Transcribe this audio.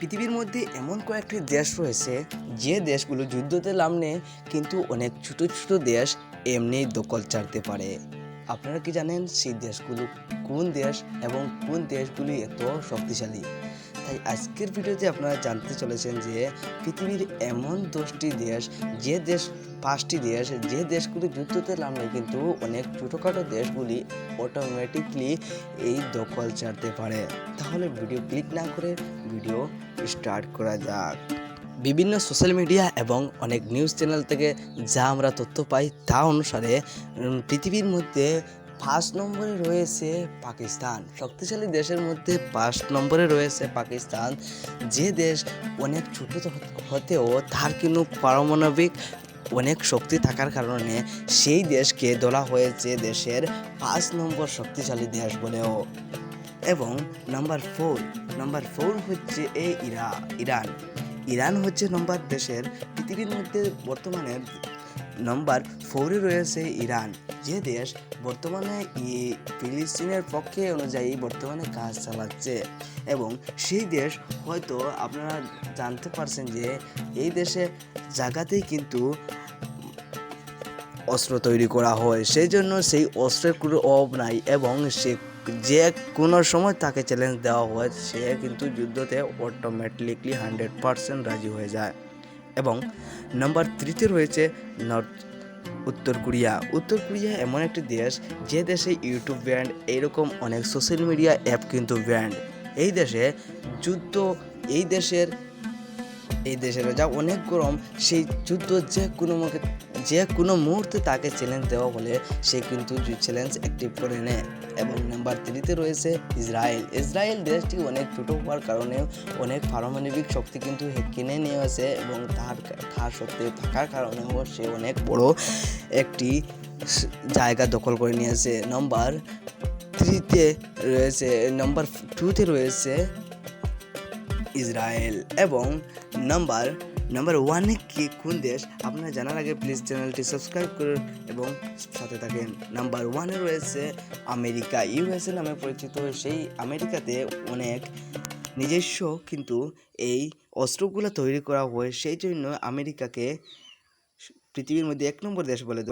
পৃথিবীর মধ্যে এমন কয়েকটি দেশ রয়েছে, যে দেশগুলো যুদ্ধতে নামনে কিন্তু অনেক ছোট ছোট দেশ এমনি দখল ছাড়তে পারে। আপনারা কি জানেন সেই দেশগুলো কোন দেশ এবং কোন দেশগুলি এত শক্তিশালী? তাই আজকের ভিডিওতে আপনারা জানতে চলেছেন যে পৃথিবীর এমন দশটি দেশ, যে দেশ, পাঁচটি দেশ, যে দেশগুলি যুদ্ধতে নামলে কিন্তু অনেক ছোটোখাটো দেশগুলি অটোমেটিকলি এই দখল ছাড়তে পারে। তাহলে ভিডিও ক্লিক না করে ভিডিও স্টার্ট করা যাক। বিভিন্ন সোশ্যাল মিডিয়া এবং অনেক নিউজ চ্যানেল থেকে যা আমরা তথ্য পাই তা অনুসারে পৃথিবীর মধ্যে ফার্স্ট নম্বরে রয়েছে পাকিস্তান। শক্তিশালী দেশের মধ্যে ফার্স্ট নম্বরে রয়েছে পাকিস্তান। যে দেশ অনেক ছোট হতেও তার কিন্তু পারমাণবিক অনেক শক্তি থাকার কারণে সেই দেশকে ধরা হয়েছে দেশের পাঁচ নম্বর শক্তিশালী দেশ বলেও। এবং নাম্বার ফোর নাম্বার ফোর হচ্ছে এই ইরা, ইরান। ইরান হচ্ছে নম্বর দেশের পৃথিবীর মধ্যে বর্তমানে নম্বর ফোরে রয়েছে ইরান। যে দেশ বর্তমানে ফিলিস্তিনের পক্ষে অনুযায়ী বর্তমানে কাজ চালাচ্ছে এবং সেই দেশ হয়তো আপনারা জানতে পারছেন যে এই দেশে জায়গাতেই কিন্তু অস্ত্র তৈরি করা হয়। সেই জন্য সেই অস্ত্রের কোনো অভাব নাই এবং সে যে কোনো সময় তাকে চ্যালেঞ্জ দেওয়া হয়, সে কিন্তু যুদ্ধতে অটোমেটিকলি হান্ড্রেড পারসেন্ট রাজি হয়ে যায়। এবং নাম্বার থ্রিতে রয়েছে নর্থ, উত্তর কোরিয়া। উত্তর কোরিয়া এমন একটি দেশ যে দেশে ইউটিউব ব্যান্ড এইরকম অনেক সোশ্যাল মিডিয়া অ্যাপ কিন্তু ব্যান্ড এই দেশে যুদ্ধ, এই দেশের এই দেশের যা অনেক গরম, সেই যুদ্ধ যে কোনো যে কোনো মুহূর্তে তাকে চ্যালেঞ্জ দেওয়া বলে সে কিন্তু চ্যালেঞ্জ অ্যাক্টিভ করে নেয়। এবং নাম্বার থ্রিতে রয়েছে ইসরায়েল। ইসরায়েল দেশটি অনেক ছোটো হওয়ার কারণে অনেক পারমাণবিক শক্তি কিন্তু কিনে নিয়ে আসে এবং তার তার শক্তি থাকার কারণেও সে অনেক বড় একটি জায়গা দখল করে নিয়েছে নাম্বার থ্রিতে রয়েছে নাম্বার টুতে রয়েছে ইসরায়েল এবং নাম্বার নাম্বার ওয়ানে কি কোন দেশ? আপনারা জানার আগে প্লিজ চ্যানেলটি সাবস্ক্রাইব করুন এবং সাথে থাকেন। নাম্বার ওয়ানে রয়েছে আমেরিকা। ইউএসএ নামে পরিচিত সেই আমেরিকাতে অনেক নিজস্ব কিন্তু এই অস্ত্রগুলো তৈরি করা হয়। সেই জন্য আমেরিকাকে পৃথিবীর মধ্যে এক নম্বর দেশ বলে